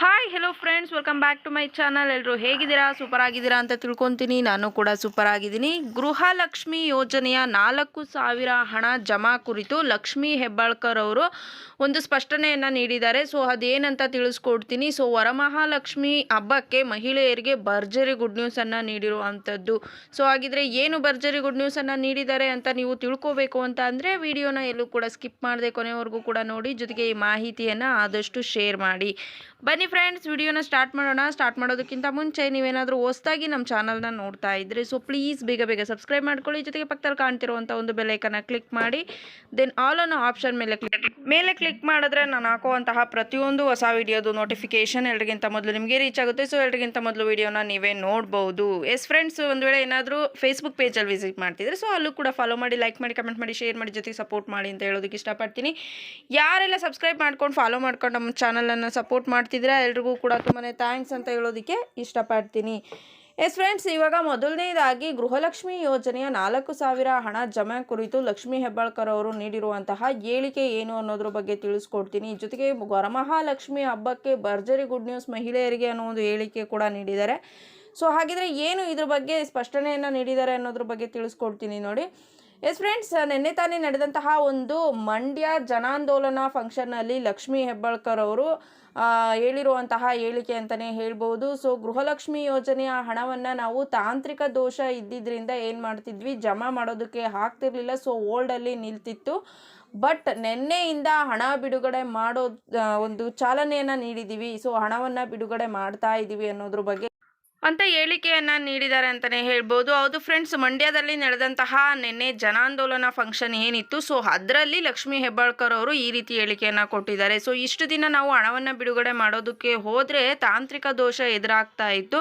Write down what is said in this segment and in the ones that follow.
Hi, hello friends welcome back to my channel ಎಲ್ಲರೂ ಹೇಗಿದ್ದೀರಾ? Super ಆಗಿದ್ದೀರಾ ಅಂತ ತಿಳ್ಕೊತೀನಿ. ನಾನು ಕೂಡ ಸೂಪರ್ ಆಗಿದ್ದೀನಿ. ಗೃಹಲಕ್ಷ್ಮಿ ಯೋಜನೆಯ ನಾಲ್ಕು ಸಾವಿರ ಹಣ ಜಮಾ ಕುರಿತು ಲಕ್ಷ್ಮಿ ಹೆಬ್ಬಾಳ್ಕರ್ ಅವರು ಒಂದು ಸ್ಪಷ್ಟನೆಯನ್ನು ನೀಡಿದ್ದಾರೆ. ಸೊ ಅದೇನಂತ ತಿಳಿಸ್ಕೊಡ್ತೀನಿ. ಸೊ ವರಮಹಾಲಕ್ಷ್ಮಿ ಹಬ್ಬಕ್ಕೆ ಮಹಿಳೆಯರಿಗೆ ಭರ್ಜರಿ ಗುಡ್ ನ್ಯೂಸನ್ನು ನೀಡಿರುವಂಥದ್ದು. ಸೊ ಹಾಗಿದ್ರೆ ಏನು ಭರ್ಜರಿ ಗುಡ್ ನ್ಯೂಸನ್ನು ನೀಡಿದ್ದಾರೆ ಅಂತ ನೀವು ತಿಳ್ಕೋಬೇಕು ಅಂತ ಅಂದರೆ ವಿಡಿಯೋನ ಎಲ್ಲೂ ಕೂಡ ಸ್ಕಿಪ್ ಮಾಡದೆ ಕೊನೆವರೆಗೂ ಕೂಡ ನೋಡಿ. ಜೊತೆಗೆ ಈ ಮಾಹಿತಿಯನ್ನು ಆದಷ್ಟು ಶೇರ್ ಮಾಡಿ. ಬನ್ನಿ ಫ್ರೆಂಡ್ಸ್ ವಿಡಿಯೋನ ಸ್ಟಾರ್ಟ್ ಮಾಡೋಣ. ಸ್ಟಾರ್ಟ್ ಮಾಡೋದಕ್ಕಿಂತ ಮುಂಚೆ ನೀವೇನಾದರೂ ಹೊಸ್ದಾಗಿ ನಮ್ಮ ಚಾನಲ್ನ ನೋಡ್ತಾ ಇದ್ದರೆ ಸೊ ಪ್ಲೀಸ್ ಬೇಗ ಬೇಗ ಸಬ್ಸ್ಕ್ರೈಬ್ ಮಾಡ್ಕೊಳ್ಳಿ. ಜೊತೆಗೆ ಪಕ್ಕದಲ್ಲಿ ಕಾಣ್ತಿರುವಂಥ ಒಂದು ಬೆಲೈಕನ್ನ ಕ್ಲಿಕ್ ಮಾಡಿ. ದೆನ್ ಆಲ್ ಅನ್ನೋ ಆಪ್ಷನ್ ಮೇಲೆ ಕ್ಲಿಕ್ ಮೇಲೆ ಕ್ಲಿಕ್ ಮಾಡಿದ್ರೆ ನಾನು ಹಾಕುವಂತಹ ಪ್ರತಿಯೊಂದು ಹೊಸ ವಿಡಿಯೋದು ನೋಟಿಫಿಕೇಷನ್ ಎಲ್ರಿಗಿಂತ ಮೊದಲು ನಿಮಗೆ ರೀಚ್ ಆಗುತ್ತೆ. ಸೊ ಎಲ್ರಿಗಿಂತ ಮೊದಲು ವಿಡಿಯೋನ ನೀವೇ ನೋಡ್ಬೋದು. ಎಸ್ ಫ್ರೆಂಡ್ಸ್ ಒಂದು ವೇಳೆ ಏನಾದರೂ ಫೇಸ್ಬುಕ್ ಪೇಜಲ್ಲಿ ವಿಸಿಟ್ ಮಾಡ್ತಿದ್ರೆ ಸೊ ಅಲ್ಲೂ ಕೂಡ ಫಾಲೋ ಮಾಡಿ ಲೈಕ್ ಮಾಡಿ ಕಮೆಂಟ್ ಮಾಡಿ ಶೇರ್ ಮಾಡಿ, ಜೊತೆಗೆ ಸಪೋರ್ಟ್ ಮಾಡಿ ಅಂತ ಹೇಳೋದಕ್ಕೆ ಇಷ್ಟಪಡ್ತೀನಿ. ಯಾರೆಲ್ಲ ಸಬ್ಸ್ಕ್ರೈಬ್ ಮಾಡ್ಕೊಂಡು ಫಾಲೋ ಮಾಡ್ಕೊಂಡು ನಮ್ಮ ಚಾನಲನ್ನು ಸಪೋರ್ಟ್ ಮಾಡ್ತಿದ್ರೆ ಎಲ್ರಿಗೂ ಕೂಡ ತುಂಬಾ ಥ್ಯಾಂಕ್ಸ್ ಅಂತ ಹೇಳೋದಕ್ಕೆ ಇಷ್ಟಪಡ್ತೀನಿ. ಎಸ್ ಫ್ರೆಂಡ್ಸ್, ಇವಾಗ ಮೊದಲನೇದಾಗಿ ಗೃಹಲಕ್ಷ್ಮಿ ಯೋಜನೆಯ ನಾಲ್ಕು ಸಾವಿರ ಹಣ ಜಮೆ ಕುರಿತು ಲಕ್ಷ್ಮಿ ಹೆಬ್ಬಾಳ್ಕರ್ ಅವರು ನೀಡಿರುವಂತಹ ಹೇಳಿಕೆ ಏನು ಅನ್ನೋದ್ರ ಬಗ್ಗೆ ತಿಳಿಸ್ಕೊಡ್ತೀನಿ. ಜೊತೆಗೆ ವರಮಹಾಲಕ್ಷ್ಮಿ ಹಬ್ಬಕ್ಕೆ ಭರ್ಜರಿ ಗುಡ್ ನ್ಯೂಸ್ ಮಹಿಳೆಯರಿಗೆ ಅನ್ನೋ ಒಂದು ಹೇಳಿಕೆ ಕೂಡ ನೀಡಿದ್ದಾರೆ. ಸೊ, ಹಾಗಿದ್ರೆ ಏನು ಇದ್ರ ಬಗ್ಗೆ ಸ್ಪಷ್ಟನೆಯನ್ನು ನೀಡಿದ್ದಾರೆ ಅನ್ನೋದ್ರ ಬಗ್ಗೆ ತಿಳಿಸ್ಕೊಡ್ತೀನಿ ನೋಡಿ. ಎಸ್ ಫ್ರೆಂಡ್ಸ್, ನಿನ್ನೆ ತಾನೇ ನಡೆದಂತಹ ಒಂದು ಮಂಡ್ಯ ಜನಾಂದೋಲನ ಫಂಕ್ಷನ್ನಲ್ಲಿ ಲಕ್ಷ್ಮೀ ಹೆಬ್ಬಾಳ್ಕರ್ ಅವರು ಹೇಳಿರುವಂತಹ ಹೇಳಿಕೆ ಅಂತಲೇ ಹೇಳ್ಬೋದು. ಸೊ, ಗೃಹಲಕ್ಷ್ಮಿ ಯೋಜನೆಯ ಹಣವನ್ನು ನಾವು ತಾಂತ್ರಿಕ ದೋಷ ಇದ್ದಿದ್ದರಿಂದ ಏನು ಮಾಡ್ತಿದ್ವಿ? ಜಮಾ ಮಾಡೋದಕ್ಕೆ ಆಗ್ತಿರ್ಲಿಲ್ಲ. ಸೊ, ಓಲ್ಡಲ್ಲಿ ನಿಲ್ತಿತ್ತು. ಬಟ್ ನಿನ್ನೆಯಿಂದ ಹಣ ಬಿಡುಗಡೆ ಮಾಡೋ ಒಂದು ಚಾಲನೆಯನ್ನು ನೀಡಿದ್ದೀವಿ ಸೊ, ಹಣವನ್ನು ಬಿಡುಗಡೆ ಮಾಡ್ತಾ ಇದ್ದೀವಿ ಅನ್ನೋದ್ರ ಬಗ್ಗೆ ಅಂತ ಹೇಳಿಕೆಯನ್ನ ನೀಡಿದ್ದಾರೆ ಅಂತಲೇ ಹೇಳ್ಬೋದು. ಹೌದು ಫ್ರೆಂಡ್ಸ್ ಮಂಡ್ಯದಲ್ಲಿ ನಡೆದಂತಹ ನಿನ್ನೆ ಜನಾಂದೋಲನ ಫಂಕ್ಷನ್ ಏನಿತ್ತು? ಸೊ ಅದರಲ್ಲಿ ಲಕ್ಷ್ಮೀ ಹೆಬ್ಬಾಳ್ಕರ್ ಅವರು ಈ ರೀತಿ ಹೇಳಿಕೆಯನ್ನು ಕೊಟ್ಟಿದ್ದಾರೆ. ಸೊ ಇಷ್ಟು ದಿನ ನಾವು ಹಣವನ್ನು ಬಿಡುಗಡೆ ಮಾಡೋದಕ್ಕೆ ಹೋದರೆ ತಾಂತ್ರಿಕ ದೋಷ ಎದುರಾಗ್ತಾ ಇತ್ತು.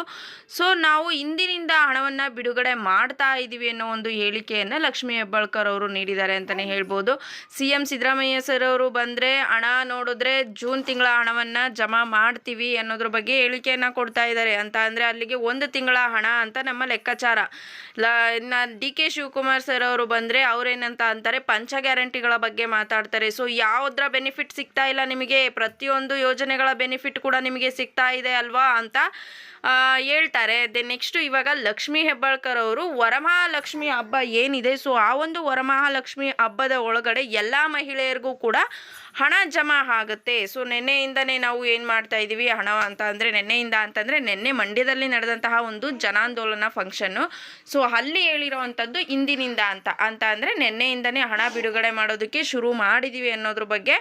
ಸೊ ನಾವು ಇಂದಿನಿಂದ ಹಣವನ್ನು ಬಿಡುಗಡೆ ಮಾಡ್ತಾ ಇದ್ದೀವಿ ಅನ್ನೋ ಒಂದು ಹೇಳಿಕೆಯನ್ನು ಲಕ್ಷ್ಮೀ ಹೆಬ್ಬಾಳ್ಕರ್ ಅವರು ನೀಡಿದ್ದಾರೆ ಅಂತಲೇ ಹೇಳ್ಬೋದು. ಸಿ ಎಂ ಸಿದ್ದರಾಮಯ್ಯ ಸರ್ ಅವರು ಬಂದರೆ ಹಣ ನೋಡಿದ್ರೆ ಜೂನ್ ತಿಂಗಳ ಹಣವನ್ನು ಜಮಾ ಮಾಡ್ತೀವಿ ಅನ್ನೋದ್ರ ಬಗ್ಗೆ ಹೇಳಿಕೆಯನ್ನು ಕೊಡ್ತಾ ಇದ್ದಾರೆ. ಅಂತ ಅಂದರೆ ಅಲ್ಲಿಗೆ ಒಂದು ತಿಂಗಳ ಹಣ ಅಂತ ನಮ್ಮ ಲೆಕ್ಕಾಚಾರ. ಲ ಡಿ ಕೆ ಶಿವಕುಮಾರ್ ಸರ್ ಅವರು ಬಂದರೆ ಅವರೇನಂತ ಅಂತಾರೆ, ಪಂಚ ಗ್ಯಾರಂಟಿಗಳ ಬಗ್ಗೆ ಮಾತಾಡ್ತಾರೆ. ಸೊ ಯಾವುದ್ರ ಬೆನಿಫಿಟ್ ಸಿಗ್ತಾ ಇಲ್ಲ ನಿಮಗೆ? ಪ್ರತಿಯೊಂದು ಯೋಜನೆಗಳ ಬೆನಿಫಿಟ್ ಕೂಡ ನಿಮಗೆ ಸಿಗ್ತಾ ಇದೆ ಅಲ್ವಾ ಅಂತ ಹೇಳ್ತಾರೆ. ದೆನ್ ನೆಕ್ಸ್ಟ್ ಇವಾಗ ಲಕ್ಷ್ಮೀ ಹೆಬ್ಬಾಳ್ಕರ್ ಅವರು, ವರಮಹಾಲಕ್ಷ್ಮಿ ಹಬ್ಬ ಏನಿದೆ? ಸೊ ಆ ಒಂದು ವರಮಹಾಲಕ್ಷ್ಮಿ ಹಬ್ಬದ ಒಳಗಡೆ ಎಲ್ಲ ಮಹಿಳೆಯರಿಗೂ ಕೂಡ ಹಣ ಜಮಾ ಆಗುತ್ತೆ. ಸೊ, ನಿನ್ನೆಯಿಂದನೇ ನಾವು ಏನು ಮಾಡ್ತಾ ಇದ್ದೀವಿ ಹಣ ಅಂತ ಅಂದರೆ ನಿನ್ನೆಯಿಂದ ಅಂತಂದರೆ ನಿನ್ನೆ ಮಂಡ್ಯದಲ್ಲಿ ನಡೆದಂತಹ ಒಂದು ಜನಾಂದೋಲನ ಫಂಕ್ಷನ್ನು ಸೊ, ಅಲ್ಲಿ ಹೇಳಿರೋವಂಥದ್ದು ಇಂದಿನಿಂದ ಅಂತ. ಅಂತ ಅಂದರೆ ನಿನ್ನೆಯಿಂದನೇ ಹಣ ಬಿಡುಗಡೆ ಮಾಡೋದಕ್ಕೆ ಶುರು ಮಾಡಿದ್ದೀವಿ ಅನ್ನೋದ್ರ ಬಗ್ಗೆ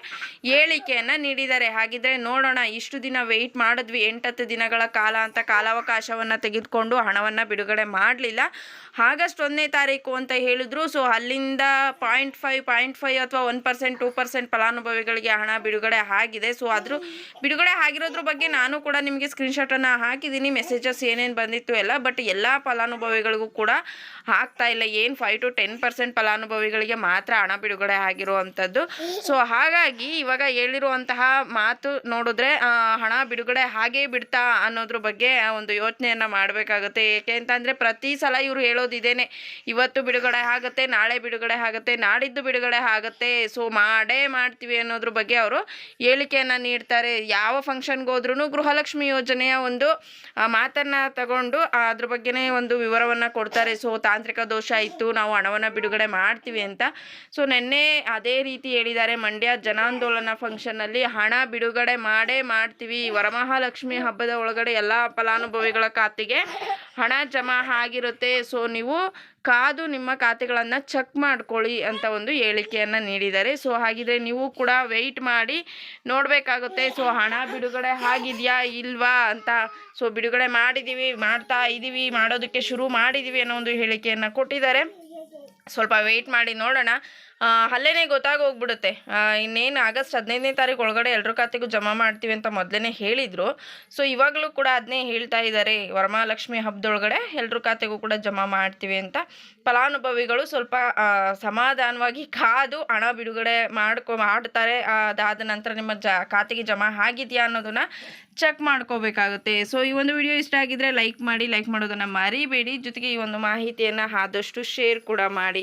ಹೇಳಿಕೆಯನ್ನು ನೀಡಿದ್ದಾರೆ. ಹಾಗಿದ್ರೆ ನೋಡೋಣ, ಇಷ್ಟು ದಿನ ವೆಯ್ಟ್ ಮಾಡಿದ್ವಿ. ಎಂಟತ್ತು ದಿನಗಳ ಕಾಲ ಅಂತ ಕಾಲಾವಕಾಶವನ್ನು ತೆಗೆದುಕೊಂಡು ಹಣವನ್ನು ಬಿಡುಗಡೆ ಮಾಡಲಿಲ್ಲ. ಆಗಸ್ಟ್ ಒಂದನೇ ತಾರೀಕು ಅಂತ ಹೇಳಿದ್ರು. ಸೊ, ಅಲ್ಲಿಂದ ಪಾಯಿಂಟ್ ಫೈವ್ ಪಾಯಿಂಟ್ ಫೈವ್ ಅಥವಾ ಒನ್ ಪರ್ಸೆಂಟ್ ಟೂ ಪರ್ಸೆಂಟ್ ಫಲಾನುಭವಿಗಳಿಗೆ ಹಣ ಬಿಡುಗಡೆ ಆಗಿದೆ. ಸೊ ಆದರೂ ಬಿಡುಗಡೆ ಆಗಿರೋದ್ರ ಬಗ್ಗೆ ನಾನು ಕೂಡ ನಿಮಗೆ ಸ್ಕ್ರೀನ್ಶಾಟನ್ನು ಹಾಕಿದ್ದೀನಿ ಮೆಸೇಜಸ್ ಏನೇನು ಬಂದಿತ್ತು ಎಲ್ಲ ಬಟ್ ಎಲ್ಲ ಫಲಾನುಭವಿಗಳಿಗೂ ಕೂಡ ಆಗ್ತಾ ಇಲ್ಲ. ಏನು ಫೈವ್ ಟು ಟೆನ್ ಪರ್ಸೆಂಟ್ ಫಲಾನುಭವಿಗಳಿಗೆ ಮಾತ್ರ ಹಣ ಬಿಡುಗಡೆ ಆಗಿರುವಂಥದ್ದು. ಸೊ ಹಾಗಾಗಿ ಇವಾಗ ಹೇಳಿರುವಂತಹ ಮಾತು ನೋಡಿದ್ರೆ ಹಣ ಬಿಡುಗಡೆ ಹಾಗೇ ಬಿಡ್ತಾ ಅನ್ನೋದ್ರ ಬಗ್ಗೆ ಒಂದು ಯೋಚನೆಯನ್ನು ಮಾಡಬೇಕಾಗುತ್ತೆ. ಏಕೆ ಅಂತಂದರೆ ಪ್ರತಿ ಸಲ ಇವರು ಹೇಳೋದು ಇದೇನೆ ಇವತ್ತು ಬಿಡುಗಡೆ ಆಗುತ್ತೆ, ನಾಳೆ ಬಿಡುಗಡೆ ಆಗುತ್ತೆ, ನಾಡಿದ್ದು ಬಿಡುಗಡೆ ಆಗುತ್ತೆ. ಸೊ ಮಾಡೇ ಮಾಡ್ತೀವಿ ಅನ್ನೋದ್ರ ಬಗ್ಗೆ ಅವರು ಹೇಳಿಕೆಯನ್ನು ನೀಡ್ತಾರೆ. ಯಾವ ಫಂಕ್ಷನ್ಗೆ ಹೋದ್ರೂ ಗೃಹಲಕ್ಷ್ಮಿ ಯೋಜನೆಯ ಒಂದು ಮಾತನ್ನ ತಗೊಂಡು ಅದ್ರ ಬಗ್ಗೆನೇ ಒಂದು ವಿವರವನ್ನು ಕೊಡ್ತಾರೆ. ಸೊ, ತಾಂತ್ರಿಕ ದೋಷ ಇತ್ತು, ನಾವು ಹಣವನ್ನು ಬಿಡುಗಡೆ ಮಾಡ್ತೀವಿ ಅಂತ. ಸೊ, ನಿನ್ನೆ ಅದೇ ರೀತಿ ಹೇಳಿದ್ದಾರೆ. ಮಂಡ್ಯ ಜನಾಂದೋಲನ ಫಂಕ್ಷನ್ನಲ್ಲಿ ಹಣ ಬಿಡುಗಡೆ ಮಾಡೇ ಮಾಡ್ತೀವಿ. ವರಮಹಾಲಕ್ಷ್ಮಿ ಹಬ್ಬದ ಒಳಗಡೆ ಎಲ್ಲ ಫಲಾನುಭವಿಗಳ ಖಾತೆಗೆ ಹಣ ಜಮಾ ಆಗಿರುತ್ತೆ. ಸೊ, ನೀವು ಕಾದು ನಿಮ್ಮ ಖಾತೆಗಳನ್ನು ಚೆಕ್ ಮಾಡ್ಕೊಳ್ಳಿ ಅಂತ ಒಂದು ಹೇಳಿಕೆಯನ್ನು ನೀಡಿದ್ದಾರೆ. ಸೊ ಹಾಗಿದ್ರೆ ನೀವು ಕೂಡ ವೆಯ್ಟ್ ಮಾಡಿ ನೋಡಬೇಕಾಗುತ್ತೆ. ಸೊ ಹಣ ಬಿಡುಗಡೆ ಆಗಿದೆಯಾ ಇಲ್ವಾ ಅಂತ. ಸೊ ಬಿಡುಗಡೆ ಮಾಡಿದ್ದೀವಿ ಮಾಡ್ತಾ ಇದ್ದೀವಿ ಮಾಡೋದಕ್ಕೆ ಶುರು ಮಾಡಿದ್ದೀವಿ ಅನ್ನೋ ಒಂದು ಹೇಳಿಕೆಯನ್ನು ಕೊಟ್ಟಿದ್ದಾರೆ. ಸ್ವಲ್ಪ ವೆಯ್ಟ್ ಮಾಡಿ ನೋಡೋಣ. ಆ, ಅಲ್ಲೇನೆ ಗೊತ್ತಾಗೋಗ್ಬಿಡುತ್ತೆ. ಇನ್ನೇನು ಆಗಸ್ಟ್ ಹದಿನೈದನೇ ತಾರೀಕು ಒಳಗಡೆ ಎಲ್ಲರ ಖಾತೆಗೂ ಜಮಾ ಮಾಡ್ತೀವಿ ಅಂತ ಮೊದಲೇ ಹೇಳಿದರು. ಸೊ ಇವಾಗಲೂ ಕೂಡ ಅದನ್ನೇ ಹೇಳ್ತಾ ಇದ್ದಾರೆ ವರಮಹಾಲಕ್ಷ್ಮಿ ಹಬ್ಬದೊಳಗಡೆ ಎಲ್ಲರ ಖಾತೆಗೂ ಕೂಡ ಜಮಾ ಮಾಡ್ತೀವಿ ಅಂತ. ಫಲಾನುಭವಿಗಳು ಸ್ವಲ್ಪ ಸಮಾಧಾನವಾಗಿ ಕಾದು ಹಣ ಬಿಡುಗಡೆ ಮಾಡ್ಕೊ ಮಾಡ್ತಾರೆ. ಅದಾದ ನಂತರ ನಿಮ್ಮ ಜ ಖಾತೆಗೆ ಜಮಾ ಆಗಿದೆಯಾ ಅನ್ನೋದನ್ನು ಚೆಕ್ ಮಾಡ್ಕೋಬೇಕಾಗುತ್ತೆ. ಸೊ ಈ ಒಂದು ವಿಡಿಯೋ ಇಷ್ಟ ಆಗಿದ್ರೆ ಲೈಕ್ ಮಾಡಿ ಲೈಕ್ ಮಾಡೋದನ್ನು ಮರಿಬೇಡಿ. ಜೊತೆಗೆ ಈ ಒಂದು ಮಾಹಿತಿಯನ್ನು ಆದಷ್ಟು ಶೇರ್ ಕೂಡ ಮಾಡಿ.